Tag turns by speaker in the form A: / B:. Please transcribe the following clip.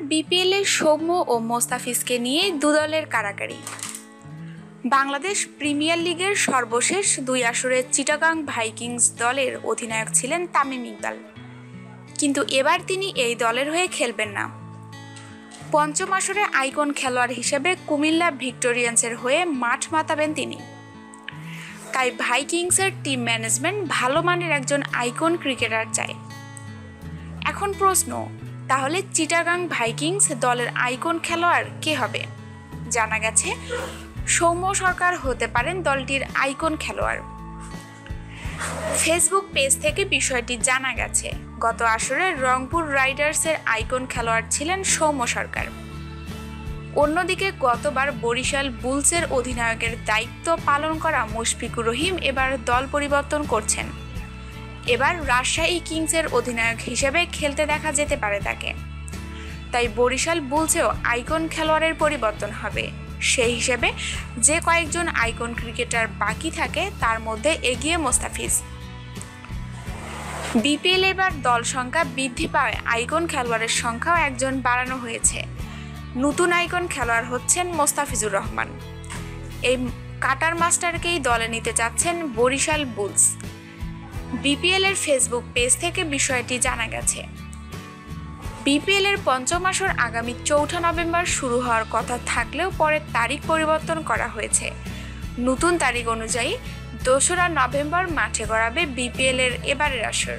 A: বিপিএলের সৌম্য ও মোস্তাফিজকে নিয়ে দুদলের কারাকারি বাংলাদেশ প্রিমিয়ার লিগের সর্বশেষ দুই আসরে চিটাগাং ভাইকিংস দলের অধিনায়ক ছিলেন তামিম ইকবাল। কিন্তু এবার তিনি এই দলের হয়ে খেলবেন না। পঞ্চম আসরে আইকন খেলোয়াড় হিসেবে কুমিল্লা ভিক্টোরিয়ান্সের হয়ে মাঠ মাতাবেন তিনি। তাই ভাইকিংসের টিম ম্যানেজমেন্ট ভালো মানের একজন আইকন ক্রিকেটার চায় এখন প্রশ্ন তাহলে চিটাগাং ভাইকিংস দলের আইকন খেলোয়াড় কে হবে? জানা গেছে, সৌম্য সরকার হতে পারেন দলটির আইকন খেলোয়াড়। ফেসবুক পেজ থেকে বিষয়টি জানা গেছে, গত আসরে রংপুর রাইডার্সের আইকন খেলোয়াড় ছিলেন সৌম্য সরকার। অন্যদিকে গতবার বরিশাল বুলসের অধিনায়কের দায়িত্ব পালন করা মুশফিকুর রহিম এবার দল পরিবর্তন করছেন। এবার রাজশাহী কিংসের অধিনায়ক হিসেবে খেলতে দেখা যেতে পারে তাকে। তাই বরিশাল বুলসেও আইকন খেলোয়াড়ের পরিবর্তন হবে। সেই হিসেবে যে কয়েকজন আইকন ক্রিকেটার বাকি থাকে, তার মধ্যে এগিয়ে মোস্তাফিজ। বিপিএল এবার দল সংখ্যা বৃদ্ধি পাওয়ায় আইকন খেলোয়াড়ের সংখ্যাও একজন বাড়ানো হয়েছে। নতুন আইকন খেলোয়াড় হচ্ছেন মোস্তাফিজুর রহমান। এই কাটার মাস্টারকেই দলে নিতে চাচ্ছেন বরিশাল বুলস। বিপিএল এর ফেসবুক পেজ থেকে বিষয়টি জানা গেছে। বিপিএল এর পঞ্চম আসর আগামী চৌঠা নভেম্বর শুরু হওয়ার কথা থাকলেও পরে তারিখ পরিবর্তন করা হয়েছে। নতুন তারিখ অনুযায়ী দোসরা নভেম্বর মাঠে গড়াবে বিপিএল এর এবারের আসর।